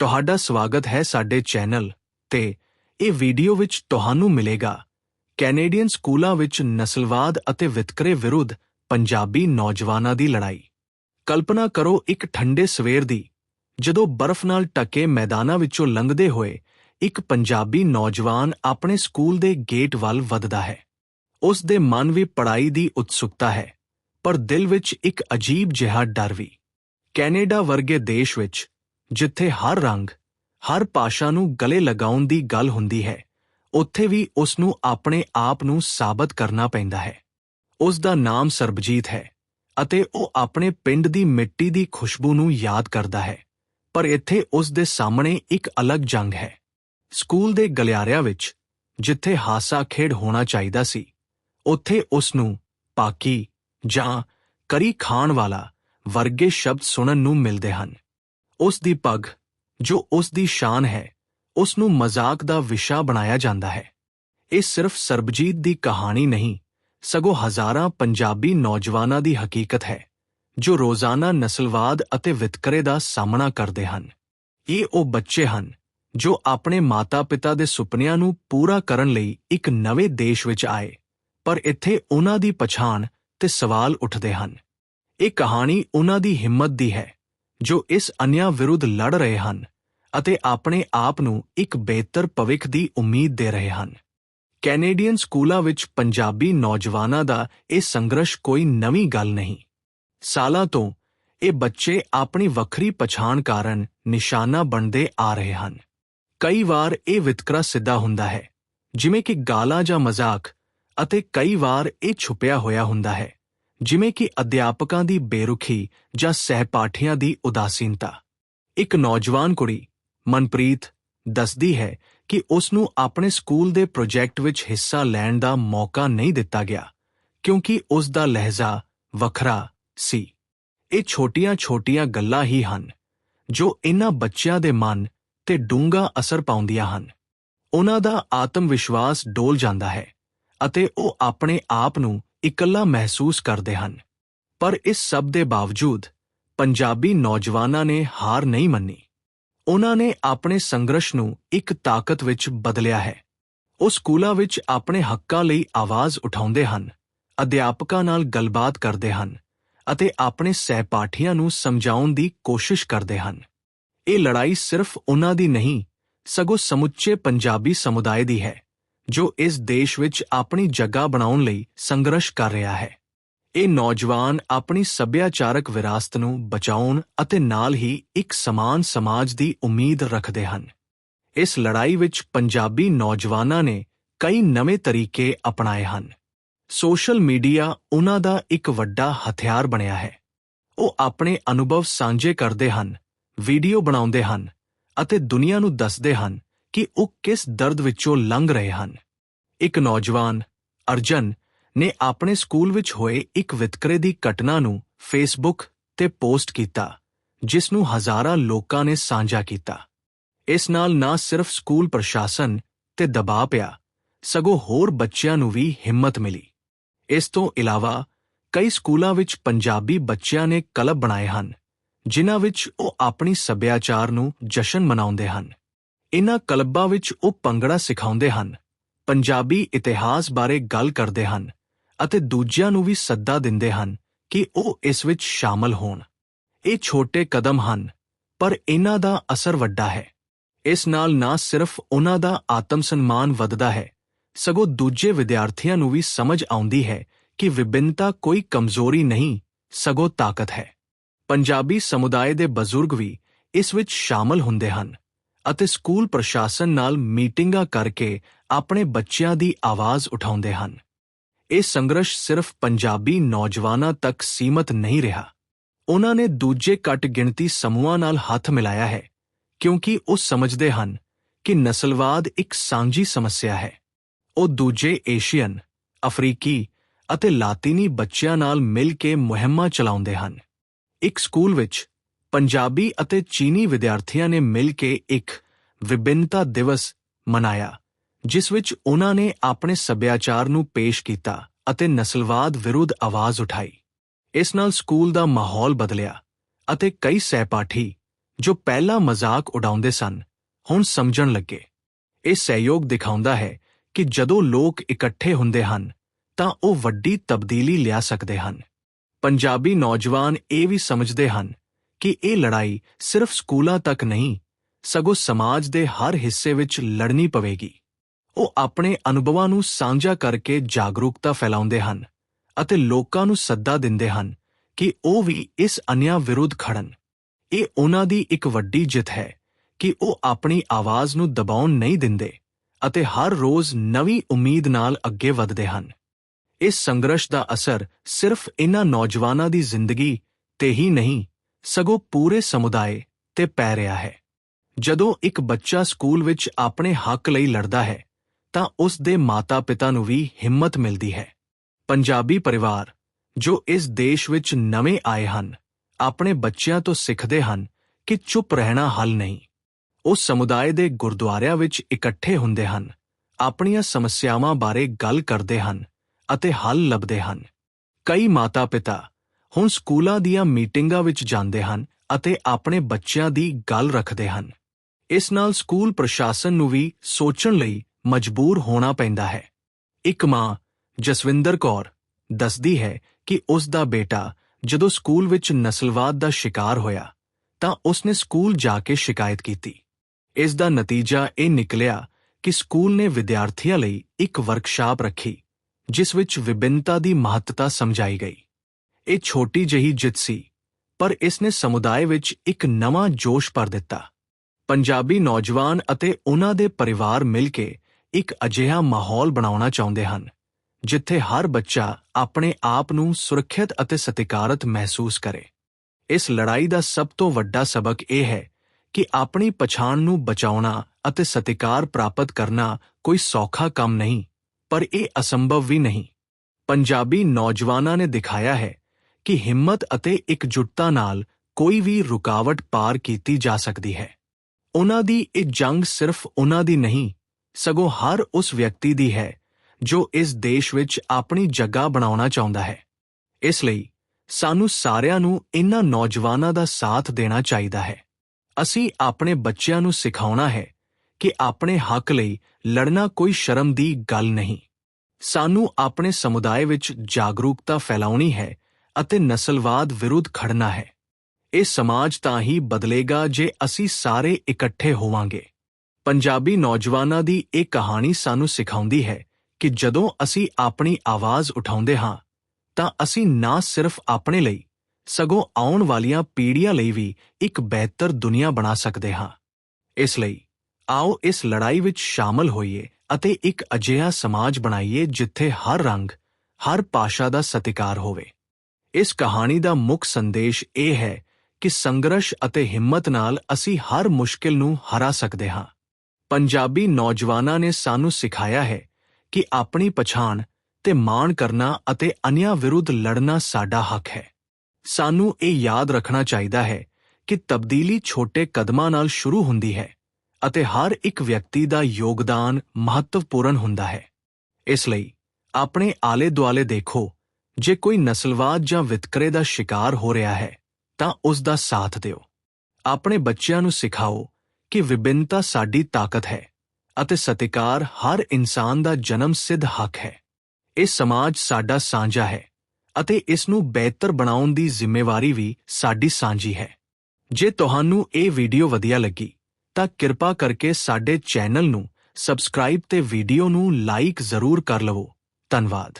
ਤੁਹਾਡਾ ਸਵਾਗਤ ਹੈ ਸਾਡੇ ਚੈਨਲ ਤੇ ਇਹ ਵੀਡੀਓ ਵਿੱਚ ਤੁਹਾਨੂੰ ਮਿਲੇਗਾ। ਕੈਨੇਡੀਅਨ ਸਕੂਲਾਂ ਵਿੱਚ ਨਸਲਵਾਦ ਅਤੇ ਵਿਤਕਰੇ ਵਿਰੁੱਧ ਪੰਜਾਬੀ ਨੌਜਵਾਨਾਂ ਦੀ ਲੜਾਈ। ਕਲਪਨਾ ਕਰੋ ਇੱਕ ਠੰਡੇ ਸਵੇਰ ਦੀ, ਜਦੋਂ ਬਰਫ਼ ਨਾਲ ਢਕੇ ਮੈਦਾਨਾਂ ਵਿੱਚੋਂ ਲੰਘਦੇ ਹੋਏ ਇੱਕ ਪੰਜਾਬੀ ਨੌਜਵਾਨ ਆਪਣੇ ਸਕੂਲ ਦੇ ਗੇਟ ਵੱਲ ਵੱਧਦਾ ਹੈ। ਉਸ ਦੇ ਮਨ ਵੀ ਪੜ੍ਹਾਈ ਦੀ ਉਤਸੁਕਤਾ ਹੈ, ਪਰ ਦਿਲ ਵਿੱਚ ਇੱਕ ਅਜੀਬ ਜਿਹਾ ਡਰ ਵੀ। ਕੈਨੇਡਾ ਵਰਗੇ ਦੇਸ਼ ਵਿੱਚ ਜਿੱਥੇ ਹਰ ਰੰਗ, ਹਰ ਭਾਸ਼ਾ ਨੂੰ ਗਲੇ ਲਗਾਉਣ ਦੀ ਗੱਲ ਹੁੰਦੀ ਹੈ, ਉੱਥੇ ਵੀ ਉਸ ਨੂੰ ਆਪਣੇ ਆਪ ਨੂੰ ਸਾਬਤ ਕਰਨਾ ਪੈਂਦਾ ਹੈ। ਉਸ ਦਾ ਨਾਮ ਸਰਬਜੀਤ ਹੈ ਅਤੇ ਉਹ ਆਪਣੇ ਪਿੰਡ ਦੀ ਮਿੱਟੀ ਦੀ ਖੁਸ਼ਬੂ ਨੂੰ ਯਾਦ ਕਰਦਾ ਹੈ, ਪਰ ਇੱਥੇ ਉਸ ਦੇ ਸਾਹਮਣੇ ਇੱਕ ਅਲੱਗ ਜੰਗ ਹੈ। ਸਕੂਲ ਦੇ ਗਲਿਆਰਿਆਂ ਵਿੱਚ, ਜਿੱਥੇ ਹਾਸਾ ਖੇਡ ਹੋਣਾ ਚਾਹੀਦਾ ਸੀ, ਉੱਥੇ ਉਸ ਨੂੰ ਪਾਕੀ ਜਾਂ ਕਰੀ ਖਾਣ ਵਾਲਾ ਵਰਗੇ ਸ਼ਬਦ ਸੁਣਨ ਨੂੰ ਮਿਲਦੇ ਹਨ। ਉਸ ਦੀ ਪੱਗ, ਜੋ ਉਸ ਦੀ ਸ਼ਾਨ ਹੈ ਉਸ ਨੂੰ ਮਜ਼ਾਕ ਦਾ ਵਿਸ਼ਾ ਬਣਾਇਆ ਜਾਂਦਾ ਹੈ। ਇਹ ਸਿਰਫ ਸਰਬਜੀਤ ਦੀ ਕਹਾਣੀ ਨਹੀਂ, ਸਗੋਂ ਹਜ਼ਾਰਾਂ ਪੰਜਾਬੀ ਨੌਜਵਾਨਾਂ ਦੀ ਹਕੀਕਤ ਹੈ, ਜੋ ਰੋਜ਼ਾਨਾ ਨਸਲਵਾਦ ਅਤੇ ਵਿਤਕਰੇ ਦਾ ਸਾਹਮਣਾ ਕਰਦੇ ਹਨ। ਇਹ ਉਹ ਬੱਚੇ ਹਨ, ਜੋ ਆਪਣੇ ਮਾਤਾ-ਪਿਤਾ ਦੇ ਸੁਪਨਿਆਂ ਨੂੰ ਪੂਰਾ ਕਰਨ ਲਈ ਇੱਕ ਨਵੇਂ ਦੇਸ਼ ਵਿੱਚ ਆਏ, ਪਰ ਇੱਥੇ ਉਹਨਾਂ ਦੀ ਪਛਾਣ ਤੇ ਸਵਾਲ ਉੱਠਦੇ ਹਨ। ਇਹ ਕਹਾਣੀ ਉਹਨਾਂ ਦੀ ਹਿੰਮਤ ਦੀ ਹੈ ਜੋ ਇਸ ਅਨਿਆਂ ਵਿਰੁੱਧ ਲੜ ਰਹੇ ਹਨ ਅਤੇ ਆਪਣੇ ਆਪ ਨੂੰ ਇੱਕ ਬਿਹਤਰ ਭਵਿੱਖ ਦੀ ਉਮੀਦ ਦੇ ਰਹੇ ਹਨ। ਕੈਨੇਡੀਅਨ ਸਕੂਲਾਂ ਵਿੱਚ ਪੰਜਾਬੀ ਨੌਜਵਾਨਾਂ ਦਾ ਇਹ ਸੰਘਰਸ਼ ਕੋਈ ਨਵੀਂ ਗੱਲ ਨਹੀਂ। ਸਾਲਾਂ ਤੋਂ ਇਹ ਬੱਚੇ ਆਪਣੀ ਵੱਖਰੀ ਪਛਾਣ ਕਾਰਨ ਨਿਸ਼ਾਨਾ ਬਣਦੇ ਆ ਰਹੇ ਹਨ। ਕਈ ਵਾਰ ਇਹ ਵਿਤਕਰਾ ਸਿੱਧਾ ਹੁੰਦਾ ਹੈ, ਜਿਵੇਂ ਕਿ ਗਾਲਾਂ ਜਾਂ ਮਜ਼ਾਕ, ਅਤੇ ਕਈ ਵਾਰ ਇਹ ਛੁਪਿਆ ਹੋਇਆ ਹੁੰਦਾ ਹੈ। ਜਿਵੇਂ ਕਿ ਅਧਿਆਪਕਾਂ ਦੀ ਬੇਰੁਖੀ ਜਾਂ ਸਹਿਪਾਠੀਆਂ ਦੀ ਉਦਾਸੀਨਤਾ। ਇੱਕ ਨੌਜਵਾਨ ਕੁੜੀ, ਮਨਪ੍ਰੀਤ, ਦੱਸਦੀ ਹੈ ਕਿ ਉਸ ਨੂੰ ਆਪਣੇ ਸਕੂਲ ਦੇ ਪ੍ਰੋਜੈਕਟ ਵਿੱਚ ਹਿੱਸਾ ਲੈਣ ਦਾ ਮੌਕਾ ਨਹੀਂ ਦਿੱਤਾ ਗਿਆ, ਕਿਉਂਕਿ ਉਸ ਦਾ ਲਹਿਜ਼ਾ ਵੱਖਰਾ ਸੀ। ਇਹ ਛੋਟੀਆਂ-ਛੋਟੀਆਂ ਗੱਲਾਂ ਹੀ ਹਨ, ਜੋ ਇਹਨਾਂ ਬੱਚਿਆਂ ਦੇ ਮਨ ਤੇ ਡੂੰਘਾ ਅਸਰ ਪਾਉਂਦੀਆਂ ਹਨ। ਉਹਨਾਂ ਦਾ ਆਤਮ ਵਿਸ਼ਵਾਸ ਡੋਲ ਜਾਂਦਾ ਹੈ ਅਤੇ ਉਹ ਆਪਣੇ ਆਪ ਨੂੰ ਇਕੱਲਾ ਮਹਿਸੂਸ ਕਰਦੇ ਹਨ। ਪਰ ਇਸ ਸਭ ਦੇ ਬਾਵਜੂਦ, ਪੰਜਾਬੀ ਨੌਜਵਾਨਾਂ ਨੇ ਹਾਰ ਨਹੀਂ ਮੰਨੀ। ਉਹਨਾਂ ਨੇ ਆਪਣੇ ਸੰਘਰਸ਼ ਨੂੰ ਇੱਕ ਤਾਕਤ ਵਿੱਚ ਬਦਲਿਆ ਹੈ। ਉਹ ਸਕੂਲਾਂ ਵਿੱਚ ਆਪਣੇ ਹੱਕਾਂ ਲਈ ਆਵਾਜ਼ ਉਠਾਉਂਦੇ ਹਨ, ਅਧਿਆਪਕਾਂ ਨਾਲ ਗੱਲਬਾਤ ਕਰਦੇ ਹਨ ਅਤੇ ਆਪਣੇ ਸਹਿਪਾਠੀਆਂ ਨੂੰ ਸਮਝਾਉਣ ਦੀ ਕੋਸ਼ਿਸ਼ ਕਰਦੇ ਹਨ। ਇਹ ਲੜਾਈ ਸਿਰਫ ਉਹਨਾਂ ਦੀ ਨਹੀਂ, ਸਗੋਂ ਸਮੁੱਚੇ ਪੰਜਾਬੀ ਸਮੁਦਾਇ ਦੀ ਹੈ। ਜੋ ਇਸ ਦੇਸ਼ ਵਿੱਚ ਆਪਣੀ ਜਗ੍ਹਾ ਬਣਾਉਣ ਲਈ ਸੰਘਰਸ਼ ਕਰ ਰਿਹਾ ਹੈ। ਇਹ ਨੌਜਵਾਨ ਆਪਣੀ ਸੱਭਿਆਚਾਰਕ ਵਿਰਾਸਤ ਨੂੰ ਬਚਾਉਣ ਅਤੇ ਨਾਲ ਹੀ ਇੱਕ ਸਮਾਨ ਸਮਾਜ ਦੀ ਉਮੀਦ ਰੱਖਦੇ ਹਨ। ਇਸ ਲੜਾਈ ਵਿੱਚ ਪੰਜਾਬੀ ਨੌਜਵਾਨਾਂ ਨੇ ਕਈ ਨਵੇਂ ਤਰੀਕੇ ਅਪਣਾਏ ਹਨ। ਸੋਸ਼ਲ ਮੀਡੀਆ ਉਹਨਾਂ ਦਾ ਇੱਕ ਵੱਡਾ ਹਥਿਆਰ ਬਣਿਆ ਹੈ। ਉਹ ਆਪਣੇ ਅਨੁਭਵ ਸਾਂਝੇ ਕਰਦੇ ਹਨ, ਵੀਡੀਓ ਬਣਾਉਂਦੇ ਹਨ ਅਤੇ ਦੁਨੀਆ ਨੂੰ ਦੱਸਦੇ ਹਨ ਕਿ ਉਹ ਕਿਸ ਦਰਦ ਵਿੱਚੋਂ ਲੰਘ ਰਹੇ ਹਨ। ਇੱਕ ਨੌਜਵਾਨ, ਅਰਜਨ, ਨੇ ਆਪਣੇ ਸਕੂਲ ਵਿੱਚ ਹੋਏ ਇੱਕ ਵਿਤਕਰੇ ਦੀ ਘਟਨਾ ਨੂੰ ਫੇਸਬੁੱਕ ਤੇ ਪੋਸਟ ਕੀਤਾ, ਜਿਸ ਨੂੰ ਹਜ਼ਾਰਾਂ ਲੋਕਾਂ ਨੇ ਸਾਂਝਾ ਕੀਤਾ। ਇਸ ਨਾਲ ਨਾ ਸਿਰਫ ਸਕੂਲ ਪ੍ਰਸ਼ਾਸਨ ਤੇ ਦਬਾਅ ਪਿਆ, ਸਗੋਂ ਹੋਰ ਬੱਚਿਆਂ ਨੂੰ ਵੀ ਹਿੰਮਤ ਮਿਲੀ। ਇਸ ਤੋਂ ਇਲਾਵਾ, ਕਈ ਸਕੂਲਾਂ ਵਿੱਚ ਪੰਜਾਬੀ ਬੱਚਿਆਂ ਨੇ ਕਲੱਬ ਬਣਾਏ ਹਨ, ਜਿਨ੍ਹਾਂ ਵਿੱਚ ਉਹ ਆਪਣੀ ਸੱਭਿਆਚਾਰ ਨੂੰ ਜਸ਼ਨ ਮਨਾਉਂਦੇ ਹਨ। ਇਨ੍ਹਾਂ ਕਲੱਬਾਂ ਵਿੱਚ ਉਹ ਭੰਗੜਾ ਸਿਖਾਉਂਦੇ ਹਨ, ਪੰਜਾਬੀ ਇਤਿਹਾਸ ਬਾਰੇ ਗੱਲ ਕਰਦੇ ਹਨ ਅਤੇ ਦੂਜਿਆਂ ਨੂੰ ਵੀ ਸੱਦਾ ਦਿੰਦੇ ਹਨ ਕਿ ਉਹ ਇਸ ਵਿੱਚ ਸ਼ਾਮਲ ਹੋਣ। ਇਹ ਛੋਟੇ ਕਦਮ ਹਨ, ਪਰ ਇਹਨਾਂ ਦਾ ਅਸਰ ਵੱਡਾ ਹੈ। ਇਸ ਨਾਲ ਨਾ ਸਿਰਫ ਉਹਨਾਂ ਦਾ ਆਤਮ ਸਨਮਾਨ ਵੱਧਦਾ ਹੈ, ਸਗੋਂ ਦੂਜੇ ਵਿਦਿਆਰਥੀਆਂ ਨੂੰ ਵੀ ਸਮਝ ਆਉਂਦੀ ਹੈ ਕਿ ਵਿਭਿੰਨਤਾ ਕੋਈ ਕਮਜ਼ੋਰੀ ਨਹੀਂ, ਸਗੋਂ ਤਾਕਤ ਹੈ। ਪੰਜਾਬੀ ਸਮੁਦਾਇ ਦੇ ਬਜ਼ੁਰਗ ਵੀ ਇਸ ਵਿੱਚ ਸ਼ਾਮਲ ਹੁੰਦੇ ਹਨ। ਅਤੇ ਸਕੂਲ ਪ੍ਰਸ਼ਾਸਨ ਨਾਲ ਮੀਟਿੰਗਾਂ ਕਰਕੇ ਆਪਣੇ ਬੱਚਿਆਂ ਦੀ ਆਵਾਜ਼ ਉਠਾਉਂਦੇ ਹਨ। ਇਹ ਸੰਘਰਸ਼ ਸਿਰਫ ਪੰਜਾਬੀ ਨੌਜਵਾਨਾਂ ਤੱਕ ਸੀਮਤ ਨਹੀਂ ਰਿਹਾ। ਉਹਨਾਂ ਨੇ ਦੂਜੇ ਘੱਟ ਗਿਣਤੀ ਸਮੂਹਾਂ ਨਾਲ ਹੱਥ ਮਿਲਾਇਆ ਹੈ, ਕਿਉਂਕਿ ਉਹ ਸਮਝਦੇ ਹਨ ਕਿ ਨਸਲਵਾਦ ਇੱਕ ਸਾਂਝੀ ਸਮੱਸਿਆ ਹੈ। ਉਹ ਦੂਜੇ ਏਸ਼ੀਅਨ, ਅਫਰੀਕੀ ਅਤੇ ਲਾਤੀਨੀ ਬੱਚਿਆਂ ਨਾਲ ਮਿਲ ਕੇ ਮੁਹਿੰਮਾਂ ਚਲਾਉਂਦੇ ਹਨ। ਇੱਕ ਸਕੂਲ ਵਿੱਚ ਪੰਜਾਬੀ ਅਤੇ ਚੀਨੀ ਵਿਦਿਆਰਥੀਆਂ ਨੇ ਮਿਲ ਕੇ ਇੱਕ ਵਿਭਿੰਨਤਾ ਦਿਵਸ ਮਨਾਇਆ, ਜਿਸ ਵਿੱਚ ਉਹਨਾਂ ਨੇ ਆਪਣੇ ਸੱਭਿਆਚਾਰ ਨੂੰ ਪੇਸ਼ ਕੀਤਾ ਅਤੇ ਨਸਲਵਾਦ ਵਿਰੁੱਧ ਆਵਾਜ਼ ਉਠਾਈ। ਇਸ ਨਾਲ ਸਕੂਲ ਦਾ ਮਾਹੌਲ ਬਦਲਿਆ ਅਤੇ ਕਈ ਸਹਿਪਾਠੀ, ਜੋ ਪਹਿਲਾਂ ਮਜ਼ਾਕ ਉਡਾਉਂਦੇ ਸਨ, ਹੁਣ ਸਮਝਣ ਲੱਗੇ। ਇਹ ਸਹਿਯੋਗ ਦਿਖਾਉਂਦਾ ਹੈ ਕਿ ਜਦੋਂ ਲੋਕ ਇਕੱਠੇ ਹੁੰਦੇ ਹਨ, ਤਾਂ ਉਹ ਵੱਡੀ ਤਬਦੀਲੀ ਲਿਆ ਸਕਦੇ ਹਨ। ਪੰਜਾਬੀ ਨੌਜਵਾਨ ਇਹ ਵੀ ਸਮਝਦੇ ਹਨ ਕਿ ਇਹ ਲੜਾਈ ਸਿਰਫ ਸਕੂਲਾਂ ਤੱਕ ਨਹੀਂ, ਸਗੋਂ ਸਮਾਜ ਦੇ ਹਰ ਹਿੱਸੇ ਵਿੱਚ ਲੜਨੀ ਪਵੇਗੀ। ਉਹ ਆਪਣੇ ਅਨੁਭਵਾਂ ਨੂੰ ਸਾਂਝਾ ਕਰਕੇ ਜਾਗਰੂਕਤਾ ਫੈਲਾਉਂਦੇ ਹਨ ਅਤੇ ਲੋਕਾਂ ਨੂੰ ਸੱਦਾ ਦਿੰਦੇ ਹਨ ਕਿ ਉਹ ਵੀ ਇਸ ਅਨਿਆ ਵਿਰੁੱਧ ਖੜਨ। ਇਹ ਉਹਨਾਂ ਦੀ ਇੱਕ ਵੱਡੀ ਜਿੱਤ ਹੈ ਕਿ ਉਹ ਆਪਣੀ ਆਵਾਜ਼ ਨੂੰ ਦਬਾਉਣ ਨਹੀਂ ਦਿੰਦੇ ਅਤੇ ਹਰ ਰੋਜ਼ ਨਵੀਂ ਉਮੀਦ ਨਾਲ ਅੱਗੇ ਵਧਦੇ ਹਨ। ਇਸ ਸੰਘਰਸ਼ ਦਾ ਅਸਰ ਸਿਰਫ ਇਨ੍ਹਾਂ ਨੌਜਵਾਨਾਂ ਦੀ ਜ਼ਿੰਦਗੀ ਤੇ ਹੀ ਨਹੀਂ ਸਗੋਂ ਪੂਰੇ ਸਮੁਦਾਇ ਤੇ ਪੈ ਰਿਹਾ ਹੈ। ਜਦੋਂ ਇੱਕ ਬੱਚਾ ਸਕੂਲ ਵਿੱਚ ਆਪਣੇ ਹੱਕ ਲਈ ਲੜਦਾ ਹੈ, ਤਾਂ ਉਸ ਦੇ ਮਾਤਾ-ਪਿਤਾ ਨੂੰ ਵੀ ਹਿੰਮਤ ਮਿਲਦੀ ਹੈ। ਪੰਜਾਬੀ ਪਰਿਵਾਰ ਜੋ ਇਸ ਦੇਸ਼ ਵਿੱਚ ਨਵੇਂ ਆਏ ਹਨ, ਆਪਣੇ ਬੱਚਿਆਂ ਤੋਂ ਸਿੱਖਦੇ ਹਨ ਕਿ ਚੁੱਪ ਰਹਿਣਾ ਹੱਲ ਨਹੀਂ। ਉਹ ਸਮੁਦਾਇ ਦੇ ਗੁਰਦੁਆਰਿਆਂ ਵਿੱਚ ਇਕੱਠੇ ਹੁੰਦੇ ਹਨ, ਆਪਣੀਆਂ ਸਮੱਸਿਆਵਾਂ ਬਾਰੇ ਗੱਲ ਕਰਦੇ ਹਨ ਅਤੇ ਹੱਲ ਲੱਭਦੇ ਹਨ। ਕਈ ਮਾਤਾ-ਪਿਤਾ ਹੁਣ ਸਕੂਲਾਂ ਦੀਆਂ ਮੀਟਿੰਗਾਂ ਵਿੱਚ ਜਾਂਦੇ ਹਨ ਅਤੇ ਆਪਣੇ ਬੱਚਿਆਂ ਦੀ ਗੱਲ ਰੱਖਦੇ ਹਨ। ਇਸ ਨਾਲ ਸਕੂਲ ਪ੍ਰਸ਼ਾਸਨ ਨੂੰ ਵੀ ਸੋਚਣ ਲਈ ਮਜਬੂਰ ਹੋਣਾ ਪੈਂਦਾ ਹੈ। ਇੱਕ ਮਾਂ, ਜਸਵਿੰਦਰ ਕੌਰ, ਦੱਸਦੀ ਹੈ ਕਿ ਉਸ ਦਾ ਬੇਟਾ ਜਦੋਂ ਸਕੂਲ ਵਿੱਚ ਨਸਲਵਾਦ ਦਾ ਸ਼ਿਕਾਰ ਹੋਇਆ, ਤਾਂ ਉਸਨੇ ਸਕੂਲ ਜਾ ਕੇ ਸ਼ਿਕਾਇਤ ਕੀਤੀ। ਇਸ ਦਾ ਨਤੀਜਾ ਇਹ ਨਿਕਲਿਆ ਕਿ ਸਕੂਲ ਨੇ ਵਿਦਿਆਰਥੀਆਂ ਲਈ ਇੱਕ ਵਰਕਸ਼ਾਪ ਰੱਖੀ, ਜਿਸ ਵਿੱਚ ਵਿਭਿੰਨਤਾ ਦੀ ਮਹੱਤਤਾ ਸਮਝਾਈ ਗਈ। ਇਹ ਛੋਟੀ ਜਿਹੀ ਜਿੱਤ ਸੀ, ਪਰ ਇਸ ਨੇ ਸਮੁਦਾਇ ਵਿੱਚ ਇੱਕ ਨਵਾਂ ਜੋਸ਼ ਭਰ ਦਿੱਤਾ। ਪੰਜਾਬੀ ਨੌਜਵਾਨ ਅਤੇ ਉਹਨਾਂ ਦੇ ਪਰਿਵਾਰ ਮਿਲ ਕੇ ਇੱਕ ਅਜਿਹਾ ਮਾਹੌਲ ਬਣਾਉਣਾ ਚਾਹੁੰਦੇ ਹਨ, ਜਿੱਥੇ ਹਰ ਬੱਚਾ ਆਪਣੇ ਆਪ ਨੂੰ ਸੁਰੱਖਿਅਤ ਅਤੇ ਸਤਿਕਾਰਤ ਮਹਿਸੂਸ ਕਰੇ। ਇਸ ਲੜਾਈ ਦਾ ਸਭ ਤੋਂ ਵੱਡਾ ਸਬਕ ਇਹ ਹੈ ਕਿ ਆਪਣੀ ਪਛਾਣ ਨੂੰ ਬਚਾਉਣਾ ਅਤੇ ਸਤਿਕਾਰ ਪ੍ਰਾਪਤ ਕਰਨਾ ਕੋਈ ਸੌਖਾ ਕੰਮ ਨਹੀਂ, ਪਰ ਇਹ ਅਸੰਭਵ ਵੀ ਨਹੀਂ। ਪੰਜਾਬੀ ਨੌਜਵਾਨਾਂ ਨੇ ਦਿਖਾਇਆ ਹੈ ਕਿ ਹਿੰਮਤ ਅਤੇ ਇਕਜੁੱਟਤਾ ਨਾਲ ਕੋਈ ਵੀ ਰੁਕਾਵਟ ਪਾਰ ਕੀਤੀ ਜਾ ਸਕਦੀ ਹੈ। ਉਹਨਾਂ ਦੀ ਇਹ ਜੰਗ ਸਿਰਫ ਉਹਨਾਂ ਦੀ ਨਹੀਂ, ਸਗੋਂ ਹਰ ਉਸ ਵਿਅਕਤੀ ਦੀ ਹੈ ਜੋ ਇਸ ਦੇਸ਼ ਵਿੱਚ ਆਪਣੀ ਜਗ੍ਹਾ ਬਣਾਉਣਾ ਚਾਹੁੰਦਾ ਹੈ। ਇਸ ਲਈ ਸਾਨੂੰ ਸਾਰਿਆਂ ਨੂੰ ਇਨ੍ਹਾਂ ਨੌਜਵਾਨਾਂ ਦਾ ਸਾਥ ਦੇਣਾ ਚਾਹੀਦਾ ਹੈ। ਅਸੀਂ ਆਪਣੇ ਬੱਚਿਆਂ ਨੂੰ ਸਿਖਾਉਣਾ ਹੈ ਕਿ ਆਪਣੇ ਹੱਕ ਲਈ ਲੜਨਾ ਕੋਈ ਸ਼ਰਮ ਦੀ ਗੱਲ ਨਹੀਂ। ਸਾਨੂੰ ਆਪਣੇ ਸਮੁਦਾਇ ਵਿੱਚ ਜਾਗਰੂਕਤਾ ਫੈਲਾਉਣੀ ਹੈ ਅਤੇ ਨਸਲਵਾਦ ਵਿਰੁੱਧ ਖੜਨਾ ਹੈ। ਇਹ ਸਮਾਜ ਤਾਂ ਹੀ ਬਦਲੇਗਾ ਜੇ ਅਸੀਂ ਸਾਰੇ ਇਕੱਠੇ ਹੋਵਾਂਗੇ। ਪੰਜਾਬੀ ਨੌਜਵਾਨਾਂ ਦੀ ਇਹ ਕਹਾਣੀ ਸਾਨੂੰ ਸਿਖਾਉਂਦੀ ਹੈ ਕਿ ਜਦੋਂ ਅਸੀਂ ਆਪਣੀ ਆਵਾਜ਼ ਉਠਾਉਂਦੇ ਹਾਂ, ਤਾਂ ਅਸੀਂ ਨਾ ਸਿਰਫ ਆਪਣੇ ਲਈ, ਸਗੋਂ ਆਉਣ ਵਾਲੀਆਂ ਪੀੜ੍ਹੀਆਂ ਲਈ ਵੀ ਇੱਕ ਬਿਹਤਰ ਦੁਨੀਆ ਬਣਾ ਸਕਦੇ ਹਾਂ। ਇਸ ਲਈ, ਆਓ ਇਸ ਲੜਾਈ ਵਿੱਚ ਸ਼ਾਮਲ ਹੋਈਏ ਅਤੇ ਇੱਕ ਅਜਿਹਾ ਸਮਾਜ ਬਣਾਈਏ ਜਿੱਥੇ ਹਰ ਰੰਗ, ਹਰ ਭਾਸ਼ਾ ਦਾ ਸਤਿਕਾਰ ਹੋਵੇ। ਇਸ ਕਹਾਣੀ ਦਾ ਮੁੱਖ ਸੰਦੇਸ਼ ਇਹ ਹੈ ਕਿ ਸੰਘਰਸ਼ ਅਤੇ ਹਿੰਮਤ ਨਾਲ ਅਸੀਂ ਹਰ ਮੁਸ਼ਕਿਲ ਨੂੰ ਹਰਾ ਸਕਦੇ ਹਾਂ। ਪੰਜਾਬੀ ਨੌਜਵਾਨਾਂ ਨੇ ਸਾਨੂੰ ਸਿਖਾਇਆ ਹੈ ਕਿ ਆਪਣੀ ਪਛਾਣ ਤੇ ਮਾਣ ਕਰਨਾ ਅਤੇ ਅਨਿਆਂ ਵਿਰੁੱਧ ਲੜਨਾ ਸਾਡਾ ਹੱਕ ਹੈ। ਸਾਨੂੰ ਇਹ ਯਾਦ ਰੱਖਣਾ ਚਾਹੀਦਾ ਹੈ ਕਿ ਤਬਦੀਲੀ ਛੋਟੇ ਕਦਮਾਂ ਨਾਲ ਸ਼ੁਰੂ ਹੁੰਦੀ ਹੈ ਅਤੇ ਹਰ ਇੱਕ ਵਿਅਕਤੀ ਦਾ ਯੋਗਦਾਨ ਮਹੱਤਵਪੂਰਨ ਹੁੰਦਾ ਹੈ। ਇਸ ਲਈ ਆਪਣੇ ਆਲੇ-ਦੁਆਲੇ ਦੇਖੋ ਜੇ ਕੋਈ ਨਸਲਵਾਦ ਜਾਂ ਵਿਤਕਰੇ ਦਾ ਸ਼ਿਕਾਰ ਹੋ ਰਿਹਾ ਹੈ, ਤਾਂ ਉਸ ਦਾ ਸਾਥ ਦਿਓ। ਆਪਣੇ ਬੱਚਿਆਂ ਨੂੰ ਸਿਖਾਓ ਕਿ ਵਿਭਿੰਨਤਾ ਸਾਡੀ ਤਾਕਤ ਹੈ ਅਤੇ ਸਤਿਕਾਰ ਹਰ ਇਨਸਾਨ ਦਾ ਜਨਮ ਸਿੱਧ ਹੱਕ ਹੈ। ਇਹ ਸਮਾਜ ਸਾਡਾ ਸਾਂਝਾ ਹੈ ਅਤੇ ਇਸ ਨੂੰ ਬਿਹਤਰ ਬਣਾਉਣ ਦੀ ਜ਼ਿੰਮੇਵਾਰੀ ਵੀ ਸਾਡੀ ਸਾਂਝੀ ਹੈ। ਜੇ ਤੁਹਾਨੂੰ ਇਹ ਵੀਡੀਓ ਵਧੀਆ ਲੱਗੀ, ਤਾਂ ਕਿਰਪਾ ਕਰਕੇ ਸਾਡੇ ਚੈਨਲ ਨੂੰ ਸਬਸਕ੍ਰਾਈਬ ਤੇ ਵੀਡੀਓ ਨੂੰ ਲਾਈਕ ਜ਼ਰੂਰ ਕਰ ਲਵੋ। ਧੰਨਵਾਦ।